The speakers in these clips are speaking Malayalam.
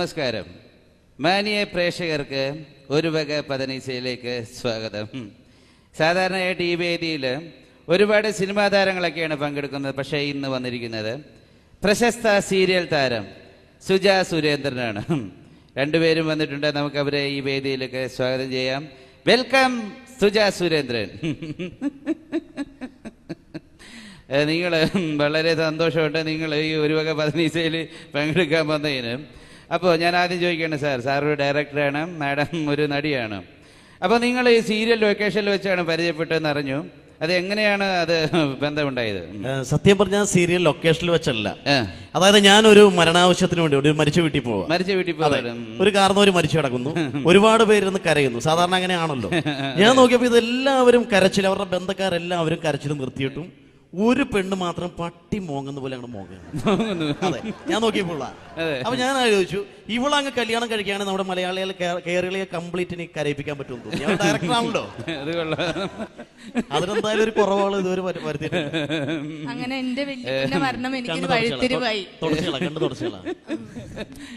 നമസ്കാരം. മാനിയ പ്രേക്ഷകർക്ക് ഒരു വക പതനീസയിലേക്ക് സ്വാഗതം. സാധാരണയായിട്ട് ഈ വേദിയിൽ ഒരുപാട് സിനിമാ താരങ്ങളൊക്കെയാണ് പങ്കെടുക്കുന്നത്. പക്ഷേ ഇന്ന് വന്നിരിക്കുന്നത് പ്രശസ്ത സീരിയൽ താരം സുജ സുരേന്ദ്രനാണ്. രണ്ടുപേരും വന്നിട്ടുണ്ട്. നമുക്ക് അവരെ ഈ വേദിയിലേക്ക് സ്വാഗതം ചെയ്യാം. വെൽക്കം സുജ സുരേന്ദ്രൻ. നിങ്ങൾ വളരെ സന്തോഷമുണ്ട് നിങ്ങൾ ഈ ഒരു വക പതിനീസയിൽ പങ്കെടുക്കാൻ വന്നതിന്. അപ്പോൾ ഞാൻ ആദ്യം ചോദിക്കുകയാണ് സാർ സാർ ഒരു ഡയറക്ടറാണ് മാഡം ഒരു നടിയാണ്. അപ്പോൾ നിങ്ങൾ ഈ സീരിയൽ ലൊക്കേഷനിൽ വെച്ചാണ് പരിചയപ്പെട്ടതെന്ന് അറിഞ്ഞു. അത് എങ്ങനെയാണ് അത് ബന്ധമുണ്ടായത്? സത്യം പറഞ്ഞാൽ സീരിയൽ ലൊക്കേഷനിൽ വെച്ചല്ല. അതായത് അതായത് ഞാനൊരു മരണാവശ്യത്തിന് വേണ്ടി ഒരു മരിച്ച വീട്ടിൽ പോവാ. മരിച്ച വീട്ടിൽ ഒരു പോകാൻ ഒരു കാരണവര് മരിച്ചു കിടക്കുന്നു. ഒരുപാട് പേരിന്ന് കരയുന്നു. സാധാരണ അങ്ങനെയാണല്ലോ. ഞാൻ നോക്കിയപ്പോൾ ഇതെല്ലാവരും കരച്ചിൽ അവരുടെ ബന്ധക്കാരെല്ലാവരും കരച്ചിൽ നിർത്തിയിട്ടും ഒരു പെണ്ണ് മാത്രം പട്ടി മോങ്ങുന്ന പോലെ അങ്ങോട്ട് മോങ്ങുന്നു അതെ ഞാൻ നോക്കിയപ്പോൾ. അപ്പൊ ഞാൻ ആലോചിച്ചു ഇവളങ്ങ് കല്യാണം കഴിക്കുകയാണ് നമ്മുടെ മലയാളികൾ കേരളീയ കംപ്ലീറ്റിന് കരയിപ്പിക്കാൻ പറ്റുമെന്ന് തോന്നി ഞാൻ ഡയറക്ടർ ആണല്ലോ. അത് അതിനെന്തായാലും ഒരു കുറവുകൾ ഇതുവരെ വരു- അങ്ങനെ എന്റെ വലിയ മരണം എനിക്ക്. വഴിത്തിരിവായി.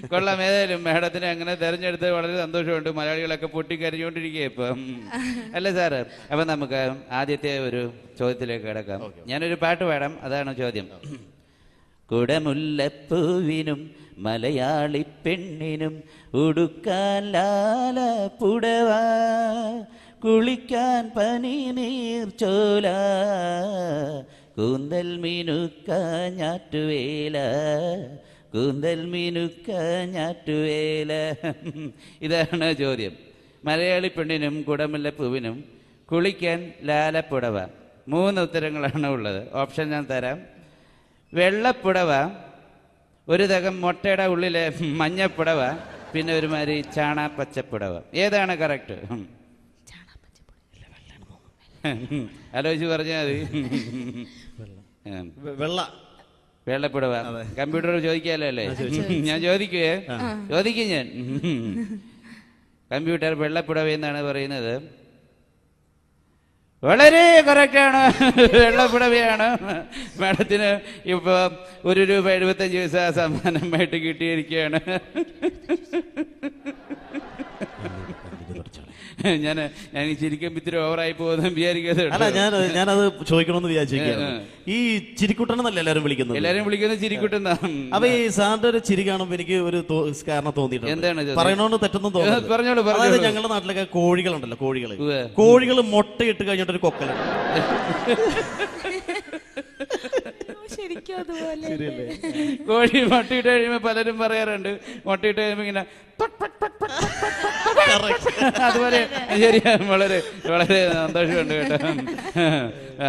കൊള്ളാം. ഏതായാലും മേഡത്തിനെ അങ്ങനെ തെരഞ്ഞെടുത്ത് വളരെ സന്തോഷമുണ്ട്. മലയാളികളൊക്കെ പൊട്ടിക്കരഞ്ഞുകൊണ്ടിരിക്കുക ഇപ്പം. അല്ല സാറ് അപ്പം നമുക്ക് ആദ്യത്തെ ഒരു ചോദ്യത്തിലേക്ക് കിടക്കാം. ഞാനൊരു പാട്ട് പാടാം. അതാണ് ചോദ്യം. കുടമുല്ലപ്പൂവിനും മലയാളി പെണ്ണിനും ഉടുക്കാൻ ലാല പുടവ കുളിക്കാൻ പനി നീർച്ചോല കൂന്തൽ മീനുക്ക ഞാറ്റുവേല കൂന്തൽ മീനുക്ക ഞാറ്റുവേല. ഇതാണ് ചോദ്യം. മലയാളി പെണ്ണിനും കുടമുല്ലപ്പൂവിനും കുളിക്കാൻ ലാലപ്പുടവ മൂന്ന് ഉത്തരങ്ങളാണ് ഉള്ളത്. ഓപ്ഷൻ ഞാൻ തരാം. വെള്ളപ്പുടവ ഒരു തകം മുട്ടയുടെ ഉള്ളിലെ മഞ്ഞപ്പുടവ പിന്നെ ഒരുമാതിരി ചാണ പച്ചപ്പുടവ ഏതാണ് കറക്റ്റ് ആലോചിച്ച് പറഞ്ഞാൽ മതി. വെള്ള. വെള്ളപ്പുടവ. കമ്പ്യൂട്ടർ ചോദിക്കാലോ അല്ലേ? ഞാൻ ചോദിക്കുവേ ചോദിക്കും ഞാൻ. കമ്പ്യൂട്ടർ വെള്ളപ്പുടവ എന്നാണ് പറയുന്നത്. വളരെ കറക്റ്റാണ് വെള്ളപ്പുടവയാണ്. മാഡത്തിന് ഇപ്പോൾ ഒരു രൂപ എഴുപത്തഞ്ച് പൈസ സമ്മാനമായിട്ട് കിട്ടിയിരിക്കുകയാണ്. ഞാൻ ഞാൻ ശരിക്കും ഇത്തിരി ഓവറായി പോകുന്ന വിചാരിക്കുന്നത് അല്ല ഞാൻ ഞാനത് ചോദിക്കണമെന്ന് വിചാരിച്ചിരിക്കുകയാണ്. ഈ ചിരിക്കുട്ടനെന്നല്ല എല്ലാവരും വിളിക്കുന്നത്? എല്ലാരും വിളിക്കുന്നത് ചിരിക്കുട്ടൻ അപ്പൊ ഈ സാറിന്റെ ഒരു ചിരി കാണുമ്പോ എനിക്ക് ഒരു കാരണം തോന്നിയിട്ടുണ്ട്. എന്താണ്? പറയണോന്ന് തെറ്റൊന്നും തോന്നുന്നു പറഞ്ഞോളൂ. അതായത് ഞങ്ങളുടെ നാട്ടിലൊക്കെ കോഴികളുണ്ടല്ലോ കോഴികൾ. ഉവ്വ്. കോഴികൾ മുട്ടയിട്ട് കഴിഞ്ഞിട്ടൊരു കൊക്കലുണ്ട് അതുപോലെ. കോഴി മുട്ടയിട്ട് കഴിയുമ്പോ പലരും പറയാറുണ്ട്. മുട്ടയിട്ട് കഴിയുമ്പോ ഇങ്ങനെ പട്ട് പട്ട് പട്ട് പട്ട് പട്ട് പട്ട്. അതുപോലെ ശരിയാ വളരെ വളരെ സന്തോഷമുണ്ട് കേട്ടോ.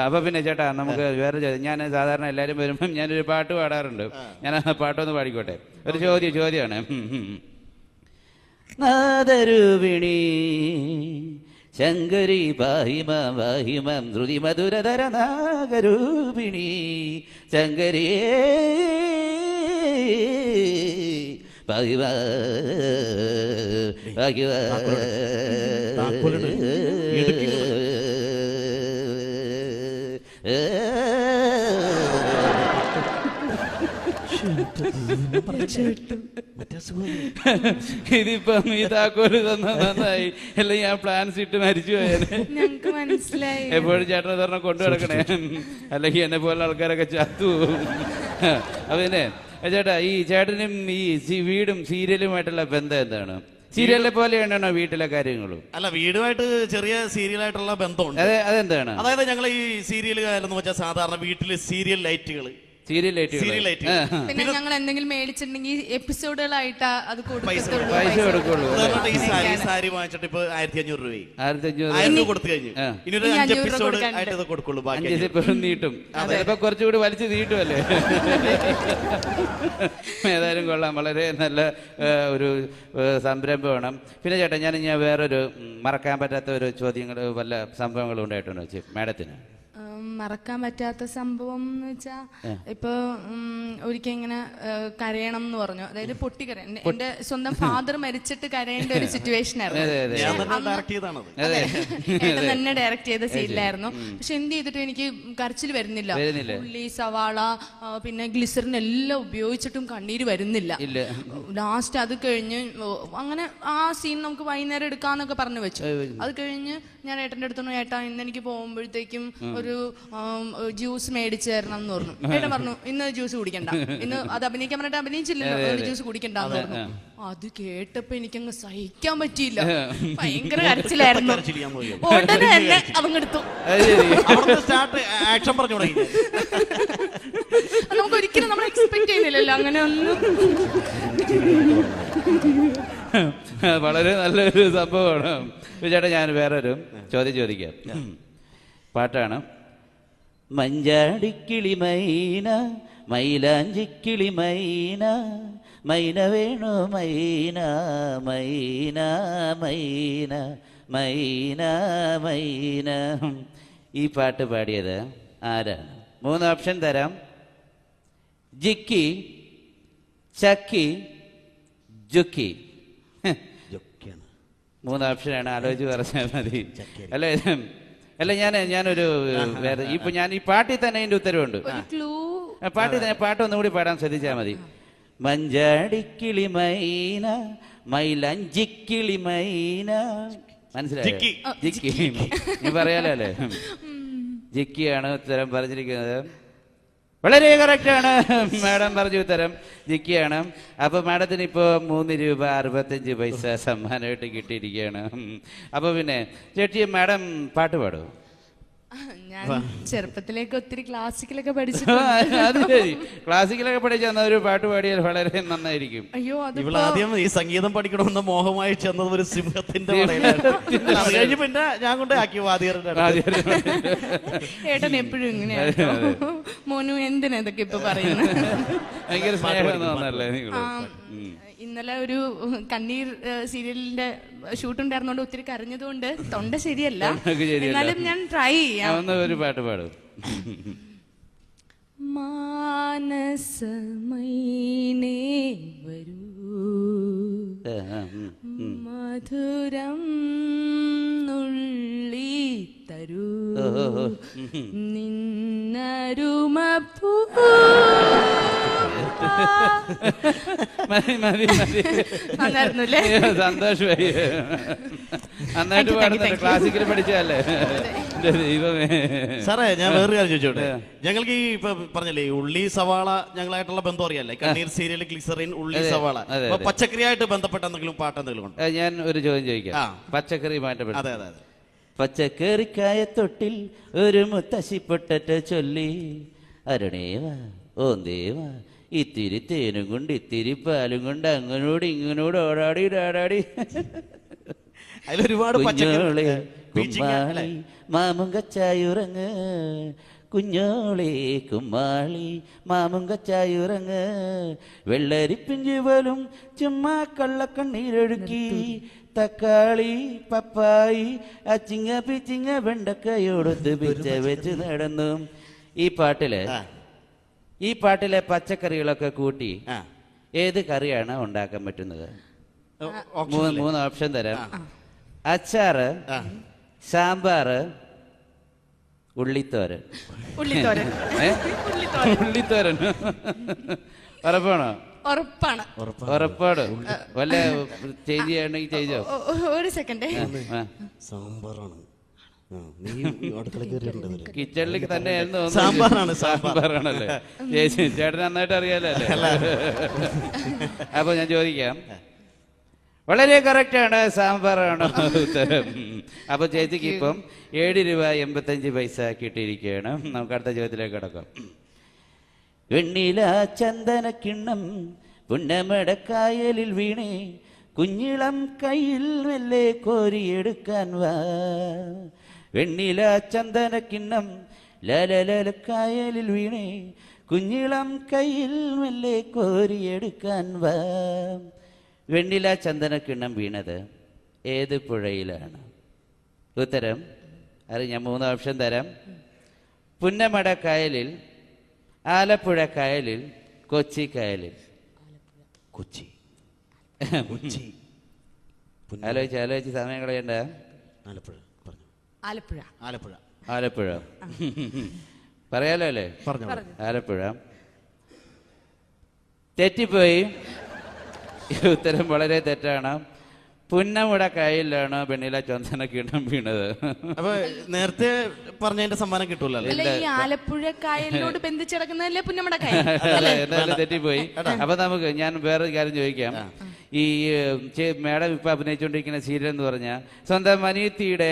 അപ്പൊ പിന്നെ ചേട്ടാ നമുക്ക് വേറെ ചോദ്യം ഞാൻ സാധാരണ എല്ലാരും വരുമ്പം ഞാനൊരു പാട്ട് പാടാറുണ്ട്. ഞാൻ ആ പാട്ടൊന്ന് പാടിക്കോട്ടെ. ഒരു ചോദ്യം ചോദ്യമാണ്. നാദരൂപിണി ശങ്കരി പാഹിമ വാഹിമം ധൃതി മധുരധര നാഗരൂപിണി. ശങ്കരിയേ പാഹിമ ഇതിപ്പം ഈ താക്കോൽ തന്ന നന്നായി. അല്ലെ ഞാൻ പ്ലാൻസ് ഇട്ട് മരിച്ചു പോയാൽ ഞങ്ങക്ക് മനസ്സിലായി. എപ്പോഴും ചേട്ടനെ പറഞ്ഞ കൊണ്ടു കിടക്കണേ അല്ലെങ്കിൽ എന്നെ പോലെ ആൾക്കാരൊക്കെ ചത്തു പോകും. ചേട്ടാ ഈ ചേട്ടനും ഈ വീടും സീരിയലുമായിട്ടുള്ള ബന്ധം എന്താണ്? സീരിയലിനെ പോലെയാണോ വീട്ടിലെ കാര്യങ്ങളും? അല്ല വീടുമായിട്ട് ചെറിയ സീരിയലായിട്ടുള്ള ബന്ധമുണ്ട്. അതെ അതെന്താണ്? അതായത് ഞങ്ങൾ ഈ സീരിയലുകാരെന്ന് വെച്ചാൽ സാധാരണ വീട്ടിൽ സീരിയൽ ലൈറ്റുകൾ പിന്നെ ഞങ്ങൾ എന്തെങ്കിലും മേടിച്ചിട്ടുണ്ടെങ്കിൽ എപ്പിസോഡുകളായിട്ടാ അത് കൊടുക്കത്തുള്ളൂ. പൈസ കൊടുക്കുള്ളൂ ഉദാഹരണമായിട്ട് ഈ സാരി സാരി വാങ്ങിച്ചിട്ട് ഇപ്പൊ ആയിരത്തി അഞ്ഞൂറ് രൂപയായി ആയിരത്തി ആയിരം രൂപ കൊടുത്തു കഴിഞ്ഞു. ഇനി ഒരു അഞ്ച് അഞ്ഞൂറ് എപ്പിസോഡ് കൊടുക്കാനുണ്ട്. ആയിട്ട് അത് കൊടുക്കുള്ളൂ ബാക്കി അഞ്ച് അഞ്ഞൂറ്. ദിവസം നീട്ടും. ചിലപ്പോ കുറച്ചുകൂടി വലിച്ചു നീട്ടുമല്ലേ ഏതായാലും കൊള്ളാം. വളരെ നല്ല ഒരു സംരംഭം സംരംഭമാണ്. പിന്നെ ചേട്ടാ ഞാൻ ഞാൻ വേറൊരു ഉം, മറക്കാൻ പറ്റാത്ത ഒരു ചോദ്യങ്ങൾ വല്ല സംഭവങ്ങളും ഉണ്ടായിട്ടുണ്ടോ മാഡത്തിന്? മറക്കാൻ പറ്റാത്ത സംഭവം എന്ന് വെച്ചാ ഇപ്പൊ ഒരിക്കൽ ഇങ്ങനെ കരയണം എന്ന് പറഞ്ഞു. അതായത് പൊട്ടിക്കരയ എന്റെ- എന്റെ സ്വന്തം ഫാദർ മരിച്ചിട്ട് കരയേണ്ട ഒരു സിറ്റുവേഷൻ ആയിരുന്നു. അതെ അതെ. ഞാൻ തന്നെ ഏട്ടൻ ഡയറക്റ്റ് ചെയ്ത സീനിലായിരുന്നു പക്ഷെ എന്ത് ചെയ്തിട്ട് എനിക്ക് കരച്ചിൽ വരുന്നില്ല. ഉള്ളി സവാള പിന്നെ ഗ്ലിസറിൻ എല്ലാം ഉപയോഗിച്ചിട്ടും കണ്ണീര് വരുന്നില്ല. ഇല്ല. ലാസ്റ്റ് അത് കഴിഞ്ഞ് അങ്ങനെ ആ സീൻ നമുക്ക് വൈകുന്നേരം എടുക്കാന്നൊക്കെ പറഞ്ഞു വെച്ചു. അത് കഴിഞ്ഞ്. ഞാൻ ഏട്ടന്റെ അടുത്ത് പറഞ്ഞു ഏട്ടാ ഇന്ന് എനിക്ക് പോകുമ്പോഴത്തേക്കും ഒരു ജ്യൂസ് മേടിച്ചു തരണം എന്ന് പറഞ്ഞു. ഏട്ടൻ പറഞ്ഞു ഇന്ന് ജ്യൂസ് കുടിക്കണ്ട. ഇന്ന് അത് അഭിനയിക്കാൻ പറഞ്ഞിട്ട് അഭിനയിച്ചില്ലല്ലോ. അതുകൊണ്ട് ജ്യൂസ് കുടിക്കണ്ടെന്ന് പറഞ്ഞു. അത് കേട്ടപ്പോ എനിക്കങ്ങ് സഹിക്കാൻ പറ്റിയില്ല. ഭയങ്കര കരച്ചിലായിരുന്നു. അവങ്ങെടുത്തു? ഉടനെ തന്നെ സ്റ്റാർട്ട് ആക്ഷൻ പറഞ്ഞു തുടങ്ങി. നമുക്ക് ഒരിക്കലും നമ്മൾ എക്സ്പെക്ട് ചെയ്യുന്നില്ലല്ലോ. അങ്ങനെ ഒന്നും. വളരെ നല്ലൊരു സംഭവമാണ്. ചേട്ടാ ഞാൻ വേറൊരു ചോദ്യം ചോദിക്കാം. പാട്ടാണ്. മഞ്ചാടിക്കിളി മൈന മൈലാഞ്ചിക്കിളി മൈന മൈന വേണു മൈന മൈന മൈന. മൈന മൈന ഈ പാട്ട് പാടിയത് ആരാണ്? മൂന്ന് ഓപ്ഷൻ തരാം. ജിക്കി ചക്കി ജുക്കി. മൂന്ന് ഓപ്ഷനാണ്. ആലോചിച്ച് പറഞ്ഞാൽ മതി. അല്ല? അല്ല ഞാൻ ഞാനൊരു വേറെ ഇപ്പൊ ഞാൻ ഈ പാട്ടിൽ തന്നെ അതിന്റെ ഉത്തരവുണ്ട്. ഒരു ക്ലൂ. ആ, പാട്ടിൽ തന്നെ പാട്ട് ഒന്നുകൂടി പാടാൻ ശ്രദ്ധിച്ചാൽ മതി. മഞ്ചാടിക്കിളി മൈന മൈലഞ്ചിക്കിളി മൈന. മനസ്സിലായി? ജിക്കി. ജിക്കി. നീ പറയാലോ അല്ലേ? ജിക്കിയാണ് ഉത്തരം പറഞ്ഞിരിക്കുന്നത്. വളരെ കറക്റ്റ് ആണ് മാഡം പറഞ്ഞു ഉത്തരം നിൽക്കുകയാണ്. അപ്പൊ മാഡത്തിന് ഇപ്പോ മൂന്ന് രൂപ അറുപത്തഞ്ച് പൈസ സമ്മാനമായിട്ട് കിട്ടിയിരിക്കുകയാണ്. അപ്പൊ പിന്നെ ചേട്ടി മാഡം പാട്ട് പാടുമോ ഞാൻ ചെറുപ്പത്തിലേക്ക് ഒത്തിരി ക്ലാസിക്കലൊക്കെ അത് ശരി. ക്ലാസിക്കലൊക്കെ പഠിച്ച എന്നാ ഒരു പാട്ട് പാടിയാൽ വളരെ നന്നായിരിക്കും. അയ്യോ ഇവൾ അതിപ്പോ ആദ്യം ഈ സംഗീതം പഠിക്കണമെന്ന് മോഹമായി ചെന്നത് ഒരു സിംഹത്തിന്റെ മടയിലാണ്. അത് കഴിഞ്ഞ് പിന്നെ ഞാൻ കൊണ്ടാക്കി വാദിയറിന്റെ അടുത്ത്. ഏട്ടൻ എപ്പോഴും ഇങ്ങനെയാണ് മോനു എന്തിനാ ഇതൊക്കെ ഇപ്പൊ പറയുന്നത്? ഭയങ്കര സ്നേഹം തോന്നല്ലേ നിങ്ങൾ ആ, ഇന്നലെ ഒരു കണ്ണീർ സീരിയലിന്റെ ഷൂട്ട് ഉണ്ടായിരുന്നോണ്ട് ഒത്തിരി കരഞ്ഞതുകൊണ്ട് തൊണ്ട ശരിയല്ല. എന്നാലും ഞാൻ ട്രൈ ചെയ്യാം. ഒരു പാട്ട് പാടും. മാനസമൈനേ വരൂ. മധുരം നുള്ളി തരൂ. നിന്നരുമ മതി മതി മതി. സന്തോഷമായി. നന്നായിട്ട് പാടുന്നുണ്ട് ക്ലാസിക്കൽ പഠിച്ചതല്ലേ? ദൈവമേ. സാറേ ഞാൻ വേറൊരു കാര്യം ചോദിച്ചോട്ടെ? ഞങ്ങൾക്ക് ഈ ഇപ്പൊ പറഞ്ഞില്ലേ ഉള്ളി സവാള ഞങ്ങളായിട്ടുള്ള ബന്ധം അറിയാല്ലേ? കണ്ണീർ സീരിയൽ ഗ്ലിസറിൻ ഉള്ളി സവാള. അപ്പൊ പച്ചക്കറിയായിട്ട് ബന്ധപ്പെട്ട എന്തെങ്കിലും പാട്ട് എന്തെങ്കിലും ഉണ്ടോ? ഞാൻ ഒരു ചോദ്യം ചോദിക്കാം. ആ. പച്ചക്കറി മാറ്റപ്പെട്ടു അതെ അതെ അതെ. പച്ചക്കറിക്കായ തൊട്ടിൽ ഒരു മുത്തശ്ശി പൊട്ടറ്റ ചൊല്ലി. അരുണേവാ ഓന്തേവ ഇത്തിരി തേനും കൊണ്ട് ഇത്തിരി പാലും കൊണ്ട് അങ്ങനോട് ഇങ്ങനോട് ഓടാടി ഓടാടി അതിലൊരുപാട് കുഞ്ഞോളെ? കുമ്മാളി മാമും കച്ചായുറങ്ങ്. കുഞ്ഞോളെ കുമ്മാളി മാമും കച്ചായുറങ്ങ്. വെള്ളരിപ്പിഞ്ചു പോലും ചുമ്മാ കള്ളക്കണ്ണീരൊഴുക്കി. തക്കാളി പപ്പായി അച്ചിങ്ങ പിച്ചിങ്ങ വെണ്ടക്കയോടൊത്ത് പിച്ച വെച്ച് നടന്നു. ഈ പാട്ടിൽ ഈ പാട്ടിലെ പച്ചക്കറികളൊക്കെ കൂട്ടി ഏത് കറിയാണ് ഉണ്ടാക്കാൻ പറ്റുന്നത്? മൂന്ന് ഓപ്ഷൻ തരാം. അച്ചാറ്. സാമ്പാറ് ഉള്ളിത്തോരൻ. ഉള്ളിത്തോരൻ. ഉറപ്പാണോ? ഉറപ്പാണ്. ഉറപ്പാണ്. വല്ല ചേഞ്ച് ചെയ്യണമെങ്കിൽ ചെയ്തോ? ഒരു സെക്കൻഡ്. സാമ്പാറാണ്. കിച്ചണിലേക്ക് തന്നെ. സാമ്പാറാണ്, സാമ്പാർ. സാമ്പാറാണല്ലേ? ചേച്ചി ചേട്ടൻ നന്നായിട്ട് അറിയാലോ അപ്പൊ ഞാൻ ചോദിക്കാം. വളരെ കറക്റ്റ് ആണ് സാമ്പാറാണ് ഉത്തരം. അപ്പൊ ചേച്ചിക്ക് ഇപ്പം ഏഴ് രൂപ എൺപത്തഞ്ച് പൈസ കിട്ടിയിരിക്കുകയാണ്. നമുക്ക് അടുത്ത ചോദ്യത്തിലേക്ക് കിടക്കാം. വെണ്ണില ചന്ദന കിണ്ണം പുന്നമടക്കായലിൽ വീണേ കുഞ്ഞിളം കയ്യിൽ മെല്ലെ കോരിയെടുക്കാൻ വാ. വെണ്ണില ചന്ദന കിണ്ണം ലലലക്കായലിൽ വീണേ കുഞ്ഞിളം കയ്യിൽ മെല്ലെ കോരിയെടുക്കാൻ വാ. വെണ്ണില ചന്ദന കിണ്ണം വീണത് ഏത് പുഴയിലാണ്? ഉത്തരം അത് ഞാൻ മൂന്ന് ഓപ്ഷൻ തരാം. പുന്നമട കായലിൽ ആലപ്പുഴ കായലിൽ കൊച്ചി കായലിൽ കൊച്ചി. കൊച്ചി. ആലോചിച്ച് ആലോചിച്ച് സമയം കളയണ്ട. ആലപ്പുഴ. ആലപ്പുഴ. ആലപ്പുഴ. ആലപ്പുഴ. പറയാലോ അല്ലേ? പറഞ്ഞു. ആലപ്പുഴ. തെറ്റിപ്പോയി. ഈ ഉത്തരം വളരെ തെറ്റാണ്. പുന്നമുട കയ്യിലാണ് പെണ്ണില ചന്ദന കീടം വീണത്. അപ്പൊ നേരത്തെ പറഞ്ഞതിന്റെ സമ്മാനം കിട്ടൂലോ അല്ല? ഈ ആലപ്പുഴ കായലിനോട് പുന്നമുട കായൽ? തെറ്റിപ്പോയി. അപ്പൊ നമുക്ക് ഞാൻ വേറൊരു കാര്യം ചോദിക്കാം. ഈ മേഡം ഇപ്പം അഭിനയിച്ചുകൊണ്ടിരിക്കുന്ന സീരിയൽ എന്ന് പറഞ്ഞാൽ സ്വന്തം മനീത്തിയുടെ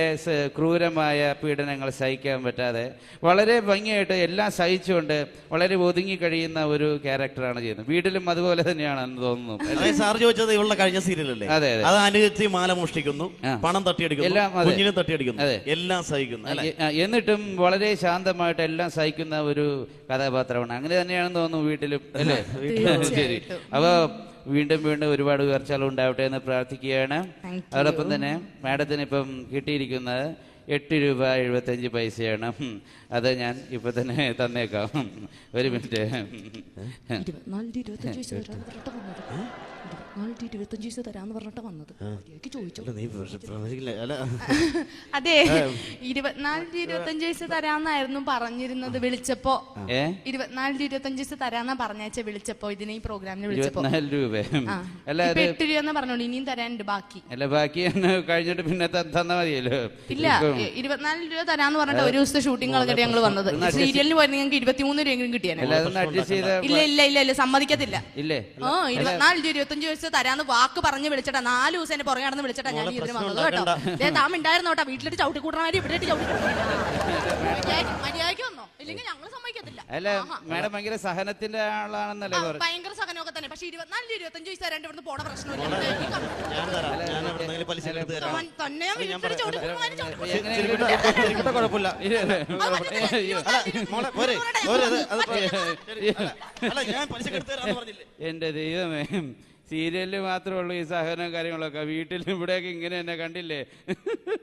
ക്രൂരമായ പീഡനങ്ങൾ സഹിക്കാൻ പറ്റാതെ വളരെ ഭംഗിയായിട്ട് എല്ലാം സഹിച്ചുകൊണ്ട് വളരെ ഒതുങ്ങി കഴിയുന്ന ഒരു ക്യാരക്ടറാണ് ചെയ്യുന്നത്. വീട്ടിലും അതുപോലെ തന്നെയാണെന്ന് തോന്നുന്നു. സാർ ചോദിച്ചത് ഇവളുടെ കഴിഞ്ഞ സീരിയലല്ലേ അതെ, അതെ. അനുകരിച്ച് മാല മോഷ്ടിക്കുന്നു പണം തട്ടിയെടുക്കുന്നു എല്ലാം കുഞ്ഞിനെ തട്ടിയെടുക്കുന്നു. എല്ലാം സഹിക്കുന്നു അല്ലെ? എന്നിട്ടും വളരെ ശാന്തമായിട്ട് എല്ലാം സഹിക്കുന്ന ഒരു കഥാപാത്രമാണ്. അങ്ങനെ തന്നെയാണെന്ന് തോന്നുന്നു വീട്ടിലും അല്ലേ? ശരി. അപ്പൊ വീണ്ടും വീണ്ടും ഒരുപാട് ഉയർച്ചകൾ ഉണ്ടാവട്ടെ എന്ന് പ്രാർത്ഥിക്കുകയാണ്. അതോടൊപ്പം തന്നെ മാഡത്തിന് ഇപ്പം കിട്ടിയിരിക്കുന്നത് എട്ട് രൂപ എഴുപത്തഞ്ച് പൈസയാണ്. അത് ഞാൻ ഇപ്പൊ തന്നെ തന്നേക്കാം. ഒരു മിനിറ്റ്. ഇരുപത്തിനാലിന്റെ ഇരുപത്തഞ്ച് വയസ്സ് തരാന്ന് പറഞ്ഞിട്ട് വന്നത്. ചോദിച്ചു. അതെ. ഇരുപത്തിനാലിന്റെ ഇരുപത്തഞ്ച് വയസ്സ് തരാന്നായിരുന്നു പറഞ്ഞിരുന്നത് വിളിച്ചപ്പോ. ഏ? ഇരുപത്തിനാലിന്റെ ഇരുപത്തഞ്ച് വയസ്സ് തരാന്നാ പറഞ്ഞാച്ച വിളിച്ചപ്പോ. ഇതിനെ ഈ പ്രോഗ്രാമിന് വിളിച്ചപ്പോ. രൂപ. എട്ട് രൂപ പറഞ്ഞോളൂ. ഇനിയും തരാനുണ്ട് ബാക്കി. അല്ല ബാക്കി എന്നെ കഴിഞ്ഞിട്ട് പിന്നെ തന്നാ മതിയല്ലോ. ഇല്ല ഇരുപത്തിനാല് രൂപ തരാന്ന് പറഞ്ഞിട്ട് ഒരു ദിവസത്തെ ഷൂട്ടിംഗ് കളഞ്ഞിട്ട് ഞങ്ങൾ വന്നത്. സീരിയലിന് പോയി നിങ്ങൾക്ക് ഇരുപത്തിമൂന്ന് രൂപയെങ്കിലും കിട്ടിയാനെ. അല്ല അഡ്ജസ്റ്റ് ചെയ്ത ഇല്ല ഇല്ല ഇല്ല ഇല്ല. സമ്മതിക്കത്തില്ല. ഇല്ലേ? ഓ ഇരുപത്തിനാല് രൂപ ഇരുപത്തഞ്ച് വയസ്സ് തരാന്ന് വാക്ക് പറഞ്ഞ് വിളിച്ചിട്ടാ. നാല് ദിവസം എന്നെ പുറകെ നടന്ന് വിളിച്ചിട്ടാ ഞാൻ ഇതിന് വന്നത് കേട്ടോ. ദേ താൻ ഉണ്ടായിരുന്നു കേട്ടോ. വീട്ടിലിട്ട് ചവിട്ടി കൂട്ടണമാരി ഇവിടെ ഇട്ട് ചവിട്ടി മര്യാദയ്ക്ക് മര്യാദയ്ക്ക് വന്നോ? ഇല്ലെങ്കിൽ ഞങ്ങൾ സമ്മതിക്കത്തില്ല. അല്ല ആഹാ. മാഡം ഭയങ്കര സഹനത്തിന്റെ ആളാണെന്നല്ലേ ആ, പറഞ്ഞു ഭയങ്കര സഹനമൊക്കെ തന്നെ. പക്ഷെ ഇരുപത്തിനാല് രൂപ ഇരുപത്തഞ്ച് വയസ്സ് തരാണ്ട് ഇവിടുന്ന് പോണ പ്രശ്നമില്ല. ഞാൻ തരാം. ഞാൻ എവിടെ നിന്നെങ്കിലും പലിശ എടുത്ത് തരാം. തന്നെ ഞാൻ വീട്ടിലിട്ട് ചവിട്ടി കൂട്ടണമാരി ചവിട്ടി കൂട്ടി. ശരിക്കും കുഴപ്പമില്ല. അത് പറ്റത്തില്ല. ഇരുപത്തിനാല് മോളെ പോരെ പോരെ അത് അത് പോരെ. ശരി, അല്ല, അല്ല ഞാൻ പലിശ എടുത്ത് തരാന്ന് പറഞ്ഞില്ലേ? എന്റെ ദൈവമേ. സീരിയലിൽ മാത്രമേ ഉള്ളൂ ഈ സഹനവും കാര്യങ്ങളൊക്കെ. വീട്ടിലും ഇവിടെയൊക്കെ ഇങ്ങനെ തന്നെ കണ്ടില്ലേ?